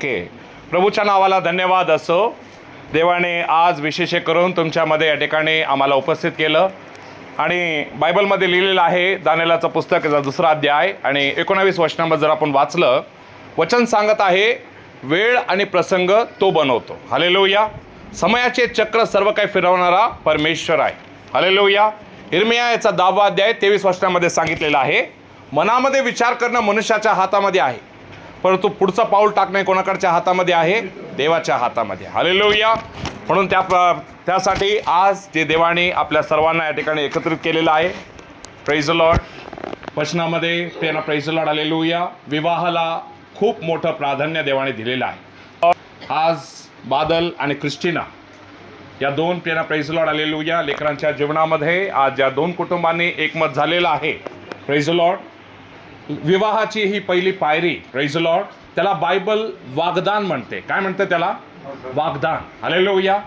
Okay. प्रभूच्या नावाला धन्यवाद असो. देवाने आज विशेष करून तुमच्यामध्ये या ठिकाणी आम्हाला उपस्थित केलं. आणि बायबलमध्ये लिहिलेलं आहे दानेलाचं पुस्तक याचा दुसरा अध्याय आणि एकोणावीस वचनामध्ये जर आपण वाचलं वचन सांगत आहे वेळ आणि प्रसंग तो बनवतो. हलेलोया. समयाचे चक्र सर्व काही फिरवणारा परमेश्वर आहे. हलेलोया. हिरमिया याचा दहावा अध्याय तेवीस वचनामध्ये सांगितलेला आहे. मनामध्ये विचार करणं मनुष्याच्या हातामध्ये आहे. परंतु पुढचं पाऊल टाकणे कोणाकडच्या हातामध्ये आहे? देवाच्या हातामध्ये. हालेलोया म्हणून त्या त्यासाठी आज जे देवाने आपल्या सर्वांना या ठिकाणी एकत्रित केलेलं आहे प्रेज लॉर्ड वचनामध्ये त्यांना प्रेझ लॉर्ड आलेलूया विवाहाला खूप मोठं प्राधान्य देवाने दिलेलं आहे. आज बादल आणि क्रिस्टिना या दोन प्रेरणा प्रेझलॉड आलेलूया लेकरांच्या जीवनामध्ये आज या दोन कुटुंबांनी एकमत झालेलं आहे. प्रेझलॉड विवाहाची ही पहिली पायरी प्రైज लॉर्ड त्याला बायबल वागदान म्हणते. काय म्हणते त्याला? वागदान. Hallelujah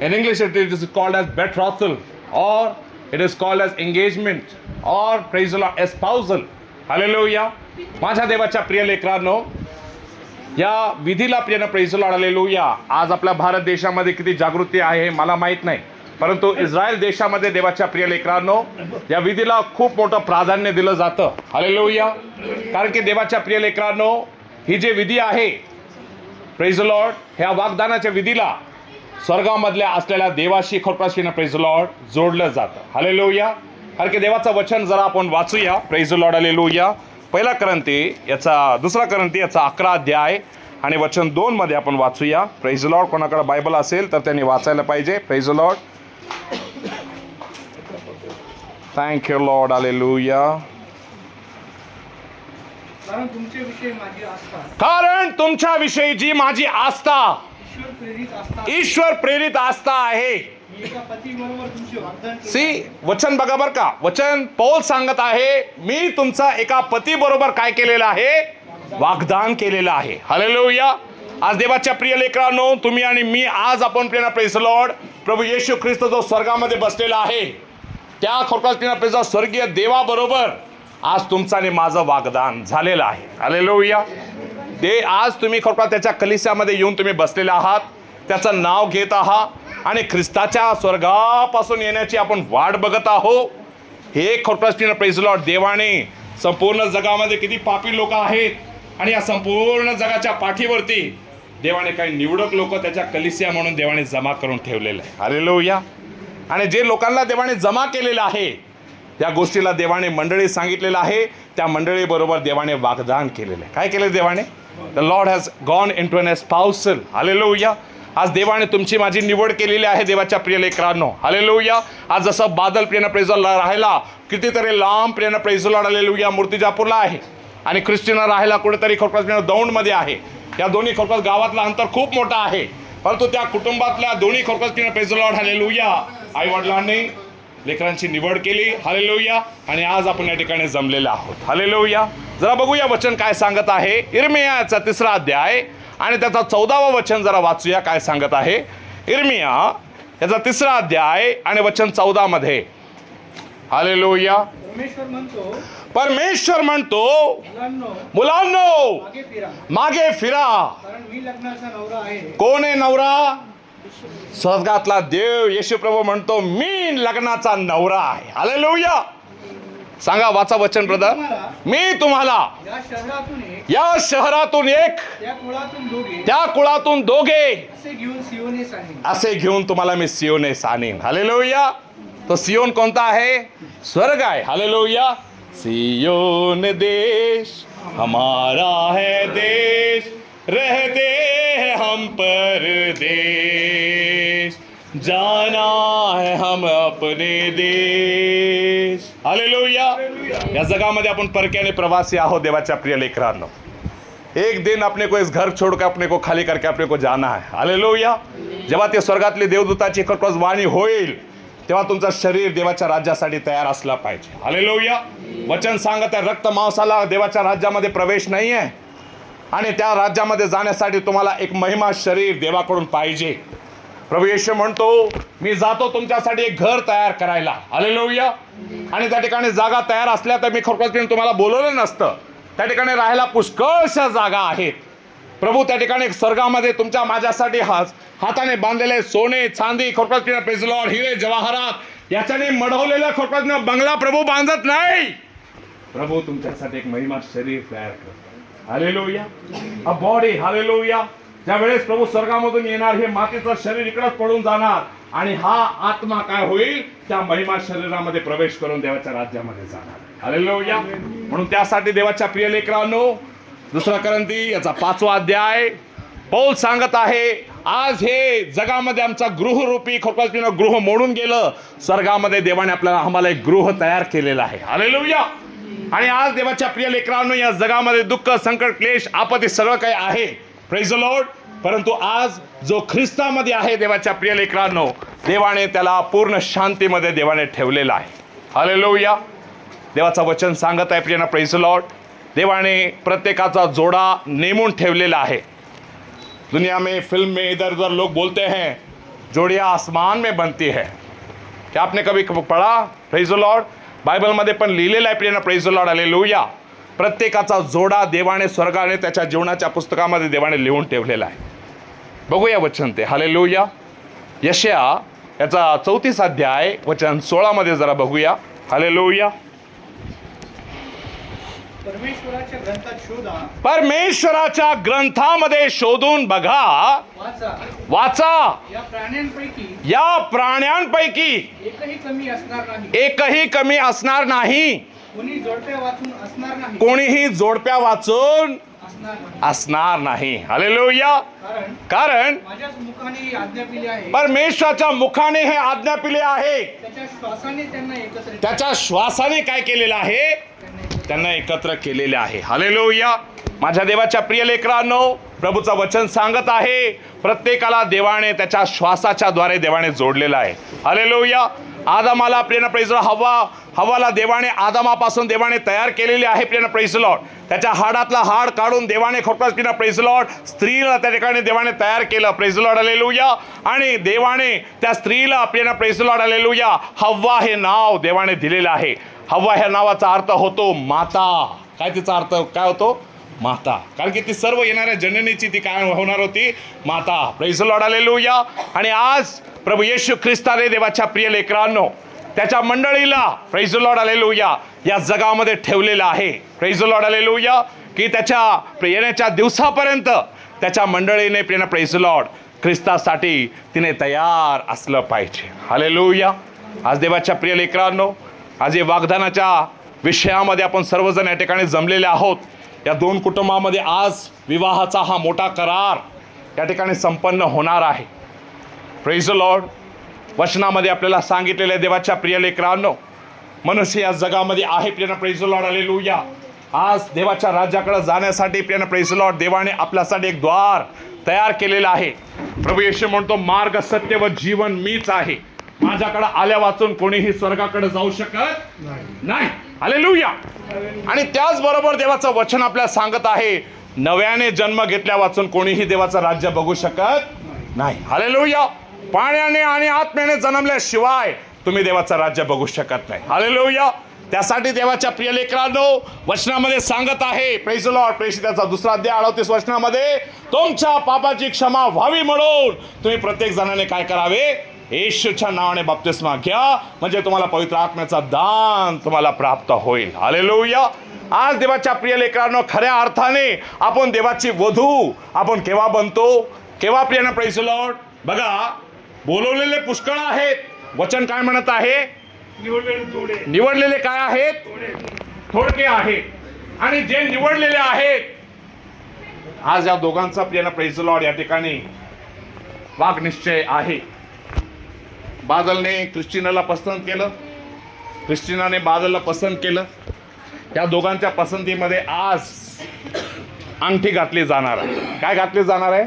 in English it is called as betrothal or it is called as engagement or Lord the Lord espousal. लोया माझ्या देवाच्या प्रिय लेकरांनो या विधीला प्रियनं आलेलो या आज आपल्या भारत देशामध्ये किती जागृती आहे हे मला माहीत नाही. परंतु इस्रायल देशामध्ये देवाच्या प्रिय लेकरांनो या विधीला खूप मोठं प्राधान्य दिलं जातं. हालेलुया कारण की देवाच्या प्रिय लेकरांनो ही जे विधी आहे प्रेझ लॉर्ड ह्या वागदानाच्या विधीला स्वर्गामधल्या असलेल्या देवाशी खोटपाशीनं प्रेझ लॉर्ड जोडलं जातं. हालेलुया कारण की देवाचं वचन जरा आपण वाचूया. प्रेझ लॉर्ड हालेलुया पहिला करंती याचा दुसरा करंती याचा अकरा अध्याय आणि वचन दोनमध्ये आपण वाचूया. प्रेझ लॉर्ड कोणाकडे बायबल असेल तर त्यांनी वाचायला पाहिजे. Praise Lord thank you Lord hallelujah कारण तुमच्याविषयी जी माझी आस्था ईश्वर प्रेरित आस्था आहे. सी वचन बघा बरं का. वचन पौल सांगत आहे मी तुमचा एका पती बरोबर काय केलेलं आहे? वाग्दान. केलेलं आहे. हालेलुया आज देवाच्या प्रिय लेकरांनो तुम्ही आणि मी आज आपण प्रिय प्रेस लॉर्ड प्रभू येशू ख्रिस्त जो स्वर्गामध्ये बसलेला आहे त्या खोकास प्रेरणा प्रेस स्वर्गीय देवाबरोबर आज तुमचं आणि माझं वागदान झालेलं आहे. हालेलुया ते आज तुम्ही खरोखर त्याच्या कलिस्यामध्ये येऊन तुम्ही बसलेले आहात त्याचं नाव घेत आहात आणि ख्रिस्ताच्या स्वर्गापासून येण्याची आपण वाट बघत आहो हे खोटपासटीनं प्रेस लॉर्ड देवाने संपूर्ण जगामध्ये किती पापी लोक आहेत आणि या संपूर्ण जगाच्या पाठीवरती देवाने काही निवडक लोक त्याच्या कलिसिया म्हणून देवाने जमा करून ठेवलेलं आहे. आलेलो या आणि जे लोकांना देवाने जमा केलेलं आहे त्या गोष्टीला देवाने मंडळी सांगितलेलं आहे त्या मंडळीबरोबर देवाने वागदान केलेलं आहे. काय केलं देवाने? The Lord has gone into an espousal hallelujah आज देवाने तुमची माझी निवड केलेली आहे देवाच्या प्रिय लेकरांनो. हालेलुया आज जसं बादल प्रियनं प्रेझॉला राहिला कितीतरी लांब प्रियनं प्रेझॉला हालेलुया मूर्तिजापूरला आहे. आणि ख्रिस्टिना राहायला कुठेतरी खोटपास दौंडमध्ये आहे. या दोन्ही खोटपास गावातलं अंतर खूप मोठं आहे. परंतु त्या कुटुंबातल्या दोन्ही खोटपास प्रेझॉलॉड हालेलुया आई वडिलांनी लेकरांची निवड केली हालेलुया आणि आज आपण या ठिकाणी जमलेले आहोत. हालेलुया जरा बघूया वचन काय सांगत आहे. इर्मियाचा तिसरा अध्याय आणि त्याचा चौदावं वचन जरा वाचूया काय सांगत आहे. इर्मिया याचा तिसरा अध्याय आणि वचन चौदामध्ये. हालेलुया परमेश्वर म्हणतो मुलांनो मागे फिरा. कोण आहे नवरा? स्वर्गातला देव येशू प्रभू म्हणतो मी लग्नाचा नवरा आहे. हालेलुया. सांगा वाचा वचन ब्रदर मी तुम्हाला या शहरातून एक त्या कुळातून दोघे असे घेऊन तुम्हाला मी सियोनेस आणीन. हालेलुया. तो सियोन कोणता आहे? स्वर्ग आहे. हालेलुया. सियोन देश, हमारा है देश, रहते हैं हम परदेश। जाना है हम अपने देश। हालेलुया। या जगामध्ये आपण परक्याने प्रवासी आहो देवाच्या प्रिय लेकरांनो। एक दिन अपने को इस घर छोड़ के अपने को खाली करके अपने को जाना है। हालेलुया। जेव्हा ते स्वर्गातली देवदूताची खरखोस वाणी होईल तेव्हा तुमचं शरीर देवाच्या राज्यासाठी तयार असला पाहिजे. हालेलुया वचन सांगत आहे रक्त मांसाला देवाच्या राज्यामध्ये प्रवेश नाही आहे आणि त्या राज्यामध्ये जाण्यासाठी तुम्हाला एक महिमा शरीर देवाकडून पाहिजे. प्रभू येशू म्हणतो मी जातो तुमच्यासाठी एक घर तयार करायला. हालेलुया आणि त्या ठिकाणी जागा तयार असल्या तर मी खरोखर तुम्हाला बोलवलं नसतं. त्या ठिकाणी राहायला पुष्कळशा जागा आहेत. प्रभू त्या ठिकाणी स्वर्गामध्ये तुमच्या माझ्यासाठी हाच हाताने बांधलेले सोने चांदी खोटपातीनं पेजलॉर हिरे जवाहरात याच्याने मढवलेल्या खोटपातीनं बंगला प्रभू बांधत नाही. प्रभू तुमच्यासाठी एक महिमा शरीर तयार करतो. हालेलुया अ बॉडी हालेलुया ज्या वेळेस प्रभू स्वर्गामधून येणार हे मातीचं शरीर इकडंच पडून जाणार आणि हा आत्मा काय होईल? त्या महिमा शरीरामध्ये प्रवेश करून देवाच्या राज्यामध्ये जाणार. हालेलुया म्हणून त्यासाठी देवाच्या प्रिय लेकरांनो दुसरा करंती याचा पाचवा अध्याय. पौल सांगत आहे आज हे जगामध्ये आमचा गृहरूपी खोपासपीनं गृह मोडून गेलं. स्वर्गामध्ये देवाने आपल्याला आम्हाला एक गृह तयार केलेलं आहे. हालेलुया! आणि आज देवाच्या प्रिय लेकरांनो या जगामध्ये दुःख संकट क्लेश आपत्ती सगळं काही आहे. प्रेज लॉर्ड परंतु आज जो ख्रिस्तामध्ये आहे देवाच्या प्रिय लेकरांनो देवाने त्याला पूर्ण शांतीमध्ये देवाने ठेवलेला आहे. हालेलुया! देवाचं वचन सांगत आहे प्रियना प्रेज लॉर्ड देवाने प्रत्येकाचा जोडा नेमून ठेवलेला आहे. दुनिया में फिल्म में इधर उधर लोग बोलते हैं जोड़ियाँ आसमान में बनती है. क्या आपने कभी पढ़ा? प्रेज लॉर्ड बायबलमध्ये पण लिहिलेलं आहे प्रियना प्रेज लॉर्ड आले लिहूया प्रत्येकाचा जोडा देवाने स्वर्गाने त्याच्या जीवनाच्या पुस्तकामध्ये देवाने लिहून ठेवलेला आहे. बघूया वचन ते. हाले लोया यशया याचा चौतीस अध्याय वचन सोळामध्ये जरा बघूया. हाले लोया परमेश्वराच्या ग्रंथात शोधा. परमेश्वराच्या ग्रंथामध्ये शोधून बघा. वाचा. वाचा. या प्राण्यांपैकी या प्राण्यांपैकी एकही कमी असणार नाही. एकही कमी असणार नाही. कोणी जोडप्या वाचून असणार नाही. कोणीही जोडप्या वाचून असणार नाही. असणार नाही. हालेलुया कारण कारण माझ्याच मुखाने ही आज्ञा पिली आहे. परमेश्वराच्या मुखाने हे आज्ञा पिले आहे. त्याच्या श्वासाने त्यांना एकत्र त्याच्या श्वासाने काय केलेलं आहे? त्यांना एकत्र- केलेले आहे. हालेलुया. माझ्या देवाच्या प्रिय लेकरांनो प्रभूचं वचन सांगत आहे. प्रत्येकाला देवाने त्याच्या श्वासाच्या द्वारे देवाने जोडलेलं आहे. हालेलुया. आदमाला प्रियन प्रेज हवा हवाला देवाने आदमापासून देवाने तयार केलेली आहे प्रियन प्रेझलॉट त्याच्या हाडातला हाड काढून देवाने खोटपास पिना प्रेझलॉट स्त्रीला त्या ठिकाणी देवाने तयार केलं. प्रेझलॉट लॉर्ड आलेलुया आणि देवाने त्या स्त्रीला प्रियन प्रेझलॉट लॉर्ड आलेलुया हव्वा हे नाव देवाने दिलेलं आहे. हव्वा ह्या नावाचा अर्थ होतो माता. काय तिचा अर्थ? काय होतो? माता. कारण की ती सर्व येणाऱ्या जननीची ती काय होणार होती? माता. प्रेज लॉर्ड आलेलुया आणि आज प्रभू येशू ख्रिस्ताने देवाच्या प्रिय लेकरांनो. त्याच्या मंडळीला प्रेज लॉर्ड आलेलुया या जगामध्ये ठेवलेलं आहे. प्रेज लॉर्ड आलेलुया की त्याच्या येण्याच्या दिवसापर्यंत त्याच्या मंडळीने प्रिय प्रेज लॉर्ड ख्रिस्तासाठी तिने तयार असलं पाहिजे. हालेलुया आज देवाच्या प्रिय लेकरांनो आज हे वाग्दानाच्या विषयामध्ये आपण सर्वजण या ठिकाणी जमलेले आहोत. या दोन कुटुंबामध्ये आज विवाहाचा हा मोठा करार या ठिकाणी संपन्न होणार आहे. प्रेज लॉर्ड वचनामध्ये आपल्याला सांगितलेल्या देवाच्या प्रिय लेकरांनो मनुष्य या जगामध्ये आहे प्रियन. प्रेज लॉर्ड आलेलुया आज देवाच्या राज्याकडे जाण्यासाठी प्रियन प्रेज लॉर्ड देवाने आपल्यासाठी एक द्वार तयार केलेलं आहे. प्रभू येशू म्हणतो मार्ग सत्य व जीवन मीच आहे. माझ्याकडे आल्या वाचून कोणीही स्वर्गाकडे जाऊ शकत नाही. हालेलुया आणि त्याचबरोबर देवाचं वचन आपल्याला सांगत आहे नव्याने जन्म घेतल्या वाचून कोणीही देवाचं राज्य बघू शकत नाही. हालेलुया पाण्याने आणि आत्म्याने जन्मल्याशिवाय तुम्ही देवाचं राज्य बघू शकत नाही. हालेलुया त्यासाठी देवाच्या प्रिय लेकरांनो वचनामध्ये सांगत आहे प्रेज लॉर्ड त्याचा दुसरा अध्याय अडवतीस वचनामध्ये तुमच्या पापाची क्षमा व्हावी म्हणून तुम्ही प्रत्येक जणाने काय करावे? येशूच्या नावाने बाप्तिस्मा घ्या. म्हणजे तुम्हाला पवित्र आत्म्याचा दान तुम्हाला प्राप्त होईल. हालेलुया आज देवाच्या प्रिय लेकरांनो खऱ्या अर्थाने आपण देवाची वधू. आपण केव्हा बनतो? केव्हा प्रियानं प्रेस लॉर्ड बघा बोलवलेले पुष्कळ आहेत. वचन काय म्हणत आहे? निवडलेले काय आहेत? थोडके आहेत. आणि जे निवडलेले आहेत आज या दोघांचा प्रियानं प्रेस लॉर्ड या ठिकाणी वाघ निश्चय आहे. बादलने क्रिस्टिनाला पसंत केलं. क्रिस्टिनाने बादलला पसंत केलं. या दोघांच्या पसंतीमध्ये आज अंगठी घातली जाणार आहे. काय घातली जाणार आहे?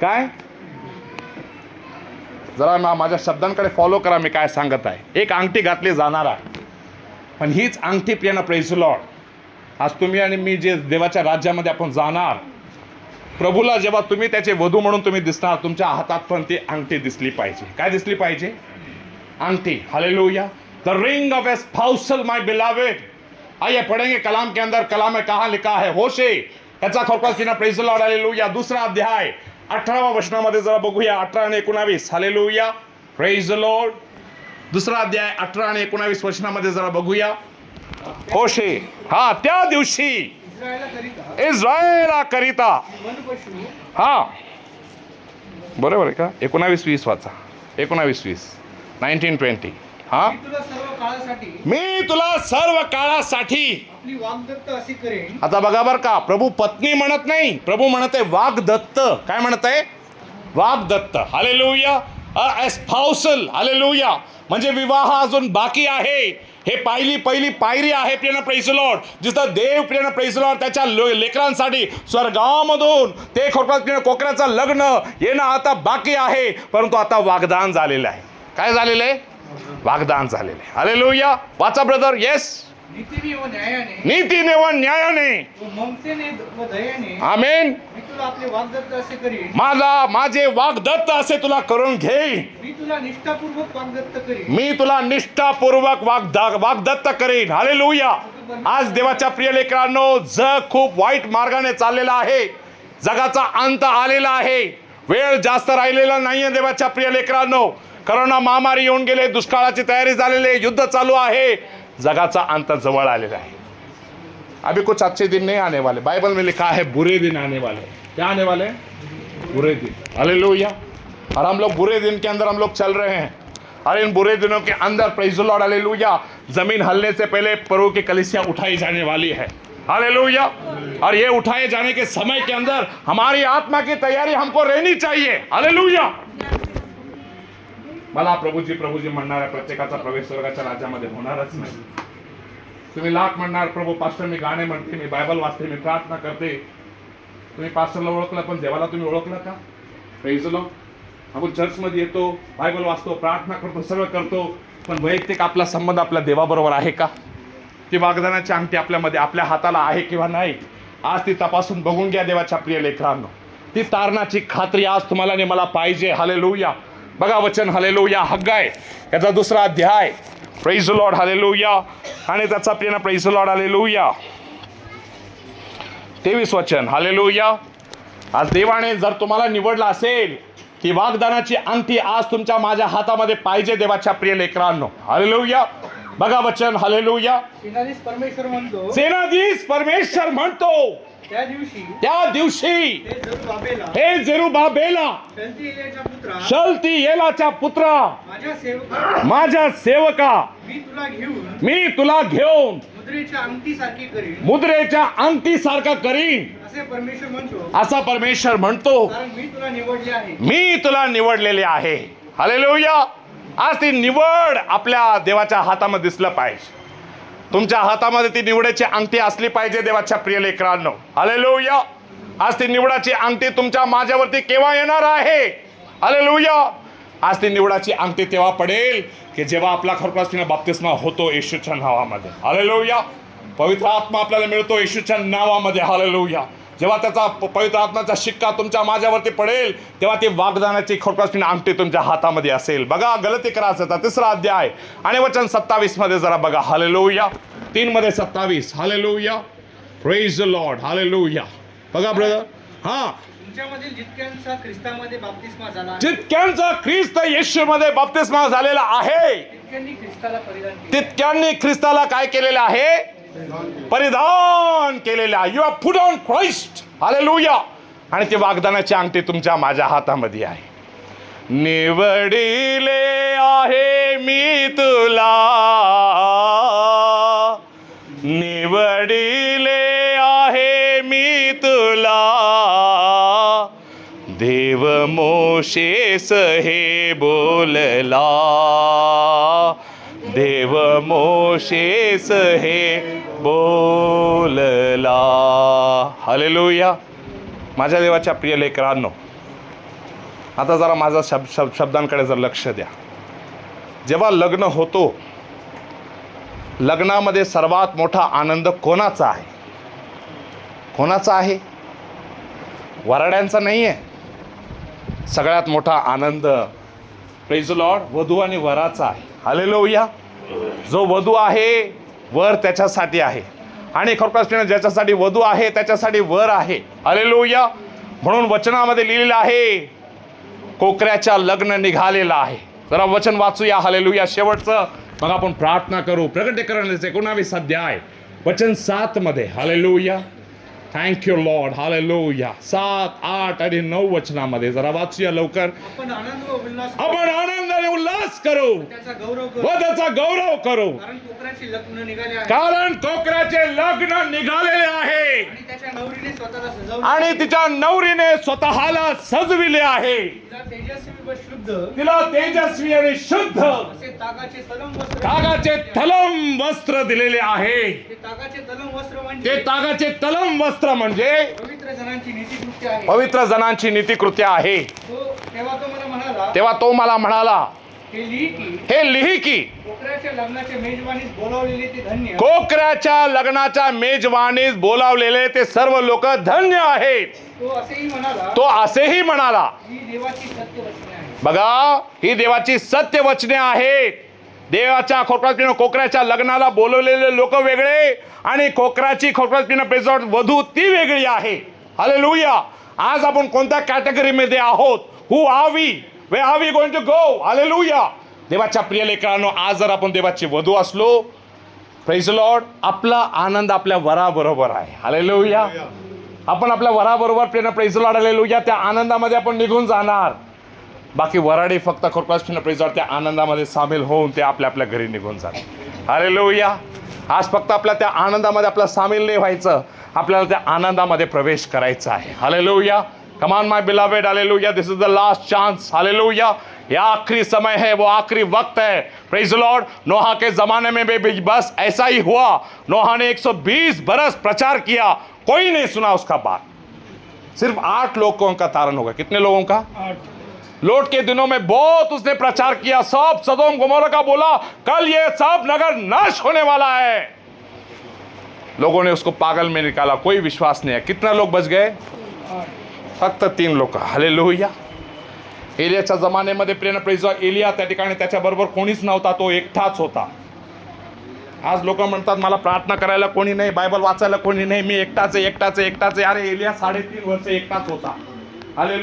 काय? जरा ना माझ्या शब्दांकडे फॉलो करा मी काय सांगत आहे. एक अंगठी घातली जाणार आहे. पण हीच अंगठी प्रियानं प्रेसुलॉड आज तुम्ही आणि मी जे देवाच्या राज्यामध्ये आपण जाणार प्रभूला जेव्हा तुम्ही त्याचे वधू म्हणून तुम्ही दिसणार तुमच्या हातात पण ती अंगठी दिसली पाहिजे. काय दिसली पाहिजे? अंगठी. Hallelujah the ring of espousal my beloved आइए पढ़ेंगे कलाम के अंदर कलाम में कहा लिखा है? होशे. याचा खरोखर प्रेझ लॉर्ड हालेलुया दुसरा अध्याय. अठरावा वचनामध्ये जरा बघूया अठरा आणि एकोणावीस. हालेलुया प्रेझ लॉर्ड दुसरा अध्याय अठरा आणि एकोणावीस वचनामध्ये जरा बघूया. होशे. हा त्या दिवशी इस्रायला करिता इस्रायला करिता वनपशु हा. बरोबर आहे का? एकोणावीस वीस वाचा. एकोणावीस वीस. Nineteen twenty. हा? मी तुला सर्व काळासाठी आता बघा बर का प्रभू पत्नी म्हणत नाही प्रभू म्हणत आहे वाघदत्त काय म्हणत? आहे वाघदत्त हालेलुया एस्पाउसल हालेलुया म्हणजे विवाह अजून बाकी आहे. हे पहिली पहिली पायरी आहे प्रियन प्रेसलॉर्ड जिथं देव प्रियन प्रेसलॉर्ड त्याच्या लेकरांसाठी स्वर्गामधून ते खोटपात कोकऱ्याचं लग्न येणं आता बाकी आहे परंतु आता वागदान झालेलं आहे. काय झालेलं आहे? वागदान झालेलं आहे. हालेलुया वाचा ब्रदर येस नीतीने व न्यायाने आमेन. माझा माझे वागदत्त असे तुला करून घेईन. मी तुला निष्ठापूर्वक वाग्दत्त करीन. करेन. हालेलुया. आज देवाच्या प्रिय लेकरांनो जग खूप वाईट मार्गाने चाललेला आहे. जगाचा अंत आलेला आहे. वेळ जास्त राहिलेला नाहीये देवाच्या प्रिय लेकरांनो. करोना महामारी येऊन गेले दुष्काळाची तयारी झालेली आहे युद्ध चालू आहे. जगाचा अंत जवळ आलेला है अभी कुछ अच्छे दिन नहीं आने वाले. बाइबल में लिखा है, बुरे दिन आने वाले. क्या आने वाले? बुरे दिन. हालेलुया और हम लोग बुरे दिन के अंदर हम लोग चल रहे हैं. और इन बुरे दिनों के अंदर प्रेज लॉर्ड हालेलुया ज़मीन हलने से पहले प्रभु की कलिसिया उठाई जाने वाली है. हालेलुया और ये उठाए जाने के समय के अंदर, हमारी आत्मा की तैयारी हमको रहनी चाहिए. हालेलुया मला प्रभूजी प्रभूजी म्हणणाऱ्या प्रत्येकाचा प्रवेश स्वर्गाच्या राज्यामध्ये होणारच नाही. तुम्ही लाख म्हणणार प्रभू पास्टर मी गाणे म्हणते मी बायबल वाचते मी प्रार्थना करते. तुम्ही पास्टरला ओळखलं पण देवाला तुम्ही ओळखलं का? प्रेझलो आपण चर्चमध्ये येतो बायबल वाचतो प्रार्थना करतो सगळं करतो पण वैयक्तिक आपला संबंध आपल्या देवाबरोबर आहे का? ती वागदानाची अंगठी आपल्यामध्ये आपल्या हाताला आहे किंवा नाही आज ती तपासून बघून घ्या देवाच्या प्रिय लेकरांनो. ती तारणाची खात्री आज तुम्हाला आणि मला पाहिजे. हालेलुया बघा वचन या हग्गाय याचा दुसरा अध्याय. प्रेझ लॉर्ड हालेलुया आणि त्याचा प्रिय प्रेझ लॉर्ड हालेलुया तेवीस वचन हालेलुया आज देवाने जर तुम्हाला निवडला असेल की वागदानाची अंगठी आज तुमच्या माझ्या हातामध्ये पाहिजे देवाच्या प्रिय लेकरांनो. हालेलुया बघा वचन हालेलुया. सेनाधीश परमेश्वर म्हणतो सेनाधीश परमेश्वर म्हणतो त्या दिवशी त्या हे जेरुबाबेला शलतियेलाच्या पुत्रा शलती येलाच्या पुत्रा माझ्या सेवका मी तुला घेऊन मी तुला घेऊन मुद्रेच्या अंगठी सारखा करीन. असे परमेश्वर म्हणतो मी तुला निवडलेले आहे. हालेलुया. आज ती निवड आपल्या देवाच्या हातामध्ये दिसलं पाहिजे. तुमच्या हातामध्ये ती निवडाची अंगठी असली पाहिजे देवाच्या प्रिय लेकरांनो. हालेलुया आज ती निवडाची अंगठी तुमच्या माझ्यावरती केव्हा येणार आहे? हालेलुया आज ती निवडाची अंगठी तेव्हा पडेल की जेव्हा आपला खरोखर बाप्तिस्मा होतो येशूच्या नावामध्ये. हालेलुया पवित्र आत्मा आपल्याला मिळतो येशूच्या नावामध्ये. हालेलुया जेव्हा त्याचा पवित्र आत्माचा शिक्का तुमच्या माझ्यावरती पडेल तेव्हा ती वागदानाची खोटपासून अंगठी तुमच्या हातामध्ये असेल. बघा गलती करायचा तिसरा अध्याय. आणि वचन सत्तावीसमध्ये जरा बघा. हालेलुया तीन मध्ये सत्तावीस हालेलुया प्रेज लॉर्ड हालेलुया बघा ब्रदर हा. जितक्यांचा ख्रिस्तामध्ये बाप्तिस्मा झाला आहे, जितक्यांचा ख्रिस्त येशूमध्ये बाप्तिस्मा झालेला आहे तितक्यांनी ख्रिस्ताला काय केलेलं आहे? परिधान केलेल्या आहे you are put on Christ hallelujah आणि ती वागदानाची अंगठी तुमच्या माझ्या हातामध्ये आहे. निवडिले आहे मी तुला. निवडिले आहे मी तुला. देव मोशेस हे बोलला. देव मोशेस हे बोलला. हलेलुया माझ्या देवाच्या प्रिय लेकरांनो आता जरा माझा शब शब शब्दांकडे जर लक्ष द्या. जेव्हा लग्न होतो लग्नामध्ये सर्वात मोठा आनंद कोणाचा आहे? कोणाचा आहे? वराड्यांचा नाही आहे सगळ्यात मोठा आनंद प्रेज लॉर्ड वधू आणि वराचा आहे. हालेलुया जो वधू आहे वर त्याच्यासाठी आहे. आणि खरोखर ज्याच्यासाठी वधू आहे त्याच्यासाठी वर आहे. हालेलुया म्हणून वचनामध्ये लिहिलेलं आहे कोकऱ्याच्या लग्न निघालेलं आहे. जरा वचन वाचूया हालेलुया शेवटचं मग आपण प्रार्थना करू. प्रगटीकरण एकोणावीस अध्याय वचन सात मध्ये हालेलुया थँक्यू लॉर्ड हालेलुया सात आठ आणि नऊ वचनामध्ये जरा वाचूया लवकर. आपण आनंदाने उल्हास करू. व त्याचा गौरव करू. कारण लग्न कोकऱ्याचे लग्न निघालेले आहे. आणि तिच्या नवरीने स्वतःला सजविले आहे. तिला तेजस्वी आणि शुद्ध. तागाचे तलम वस्त्र तागाचे तलम वस्त्र दिलेले आहे. ते तागाचे तलम वस्त्र ते म्हणजे पवित्र जनांची नीतिकृत्य आहे. तेव्हा तो मला म्हणाला हे लिही की कोकऱ्याच्या लग्नाच्या मेजवानीस बोलावलेले ते सर्व लोक धन्य आहेत. तो असेही म्हणाला ही बघा ही देवाची सत्य वचने आहेत. देवाच्या खोकरातीनं कोकऱ्याच्या लग्नाला बोलवलेले लोक वेगळे आणि कोकराची खोकरातीनं प्रेझॉट वधू ती वेगळी आहे. हले आज आपण कोणत्या कॅटेगरीमध्ये आहोत? हु आवी वे आवी गोइंग टू गो हले देवाच्या प्रिय लेकरांनो आज जर आपण देवाची वधू असलो प्रेझ लॉर्ड आपला आनंद आपल्या वराबरोबर आहे. हले आपण आपल्या वराबरोबर प्रेरणा प्रेझ लॉर्ड हले त्या आनंदामध्ये आपण निघून जाणार. बाकी वराडी फक्त खोरपासपीनं प्रेझॉर्ट त्या आनंदामध्ये सामील होऊन ते आपल्या आपल्या घरी निघून जातात. अरे लोया आज फक्त आपल्या त्या आनंदामध्ये आपलं सामील नाही व्हायचं आपल्याला त्या आनंदामध्ये प्रवेश करायचा आहे. हले लोया come on my beloved hallelujah this is the last chance hallelujah यह आखिरी समय है वो आखिरी वक्त है. प्रेज लॉर्ड नोहा के जमाने में भी बस ऐसा ही हुआ. नोहा ने 120 बरस प्रचार किया. कोई नहीं सुना उसका बात. सिर्फ आठ लोगों का तारण होगा. कितने लोगों का? लोट के दिनों में बहुत उसने प्रचार किया। सब सदोम गुमोरा का बोला कल ये सब नगर नाश होने वाला है। लोगों ने उसको पागल में निकाला। कोई विश्वास नहीं है। कितना लोग बच गए? फक्त तीन लोक हले लोहिया एलियाच्या जमान्यामध्ये प्रेरणा प्रेज एलिया त्या ठिकाणी त्याच्याबरोबर कोणीच नव्हता तो एकटाच होता. आज लोक म्हणतात मला प्रार्थना करायला कोणी नाही बायबल वाचायला कोणी नाही मी एकटाच आहे एकटाच आहे एकटाच आहे. अरे एलिया साडेतीन वर्ष एकटाच होता. हले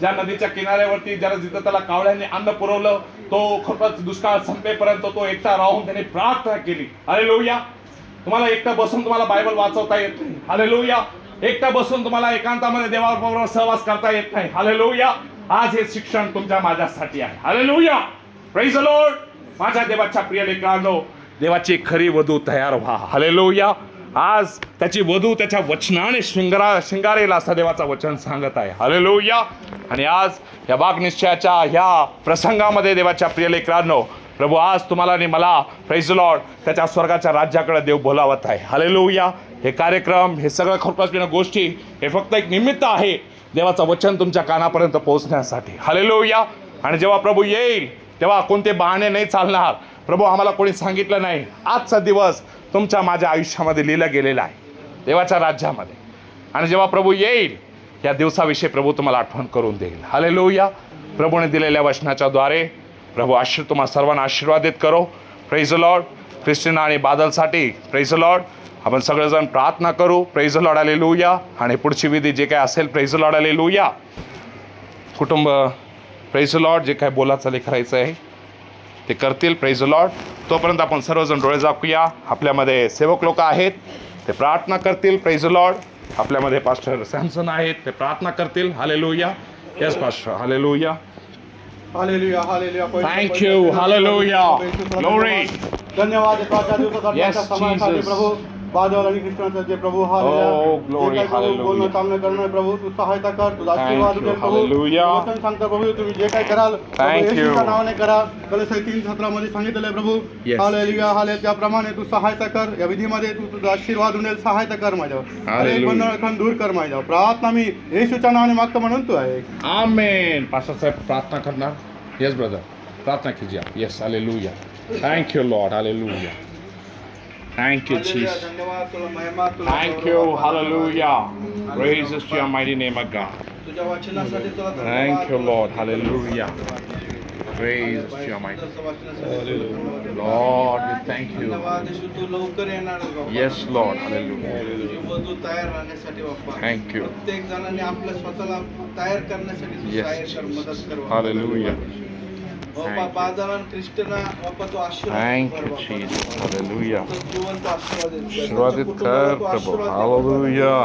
ज्या नदीच्या किनाऱ्यावरती ज्याला जिथं त्याला कावळ्याने अन्न पुरवलं तो खूपच दुष्काळ संपेपर्यंत तो एकटा राहून त्याने प्रार्थना केली. अरे लोहिया तुम्हाला एकटा बसून तुम्हाला बायबल वाचवता येत नाही. हाले लोहिया एकटा बसून तुम्हाला एकांतामध्ये देवाबरोबर सहवास करता येत नाही. हाले लोहिया आज हे शिक्षण तुमच्या माझ्यासाठी आहे. हाले लोहिया प्रेज लॉर्ड माझ्या देवाच्या प्रिय लेकरांनो देवाची खरी वधू तयार व्हा. हाले लोहिया आज त्याची वधू त्याच्या वचनाने शिंगरा शिंगारेल असं देवाचं वचन सांगत आहे. हले हालेलुया आणि आज या वाघनिश्चयाच्या ह्या प्रसंगामध्ये देवाच्या प्रिय लेकरांनो प्रभू आज तुम्हाला आणि मला प्रेज लॉर्ड त्याच्या स्वर्गाच्या राज्याकडे देव बोलावत आहे. हले हालेलुया हे कार्यक्रम हे सगळं खोटपासपीनं गोष्टी हे फक्त एक निमित्त आहे देवाचं वचन तुमच्या कानापर्यंत पोहोचण्यासाठी. हले हालेलुया आणि जेव्हा प्रभू येईल तेव्हा कोणते बहाणे नाही चालणार. प्रभू आम्हाला कोणी सांगितलं नाही. आजचा दिवस तुमच्या माझ्या आयुष्यामध्ये लिहिला गेलेला आहे. देवाच्या राज्यामध्ये. आणि जेव्हा प्रभू येईल या दिवसाविषयी प्रभू तुम्हाला आठवण करून देईल. हले लोहिया प्रभूने दिलेल्या वचनाच्या द्वारे प्रभू आशीर् तुम्हाला सर्वांना आशीर्वादित करो. प्रेझ लॉर्ड क्रिस्टिना आणि बादलसाठी प्रेझ लॉर्ड आपण सगळेजण प्रार्थना करू. प्रेझ लॉर्ड आले लुया आणि पुढची विधी जे काय असेल प्रेझ लॉर्ड आले लुया कुटुंब प्रेझ लॉर्ड जे काय बोलाचं लेखरायचं आहे ते करतील. प्रेझ लॉर्ड तोपर्यंत आपण सर्वजण डोळे झाकूया. आपल्यामध्ये सेवक लोक आहेत ते प्रार्थना करतील. प्रेझ लॉर्ड आपल्यामध्ये पास्टर सॅमसन आहेत ते प्रार्थना करतील. Hallelujah yes pastor hallelujah hallelujah hallelujah Thank you. Hallelujah. Glory. धन्यवाद. प्रभू बादल आणि कृष्णाचं जे प्रभू Oh, Hallelujah. बोलणं चालणं करणं प्रभू तू सहायता कर तुझा आशीर्वाद. दे प्रभू. वचन सांगता प्रभू तुम्ही जे काय कराल नावाने करा. कलश तीन सत्रामध्ये सांगितलेलं आहे प्रभू. हालेलुया हाले त्याप्रमाणे तू सहायता कर. या विधीमध्ये तू तुझा आशीर्वाद उनेल सहायता कर माझ्यावर. बंधन दूर कर माझ्यावर. प्रार्थना मी येशूच्या नावाने मागतो म्हणून तू आहे. आमेन पास्टर साहेब प्रार्थना करणार? येस ब्रदर प्रार्थना कीजिए आप yes hallelujah thank you lord hallelujah Thank you, Jesus. Thank you. Hallelujah. Praises to your mighty name, O God. Thank you, Lord. Hallelujah. Praise to your mighty name. Lord, we thank you. Yes, Lord. Hallelujah. Thank you. Yes, Jesus. Hallelujah. Thank you. बाजारात ख्रिस्टना बाप्पा तो आशीर्वाद thank कर you Bappa. Jesus hallelujah तो जिवंत आशीर्वादित कर. आशीर्वादित त्यांच्या कुटुंबाला कर तू प्रभू आशीर्वाद दे बाप्पा. हालेलुया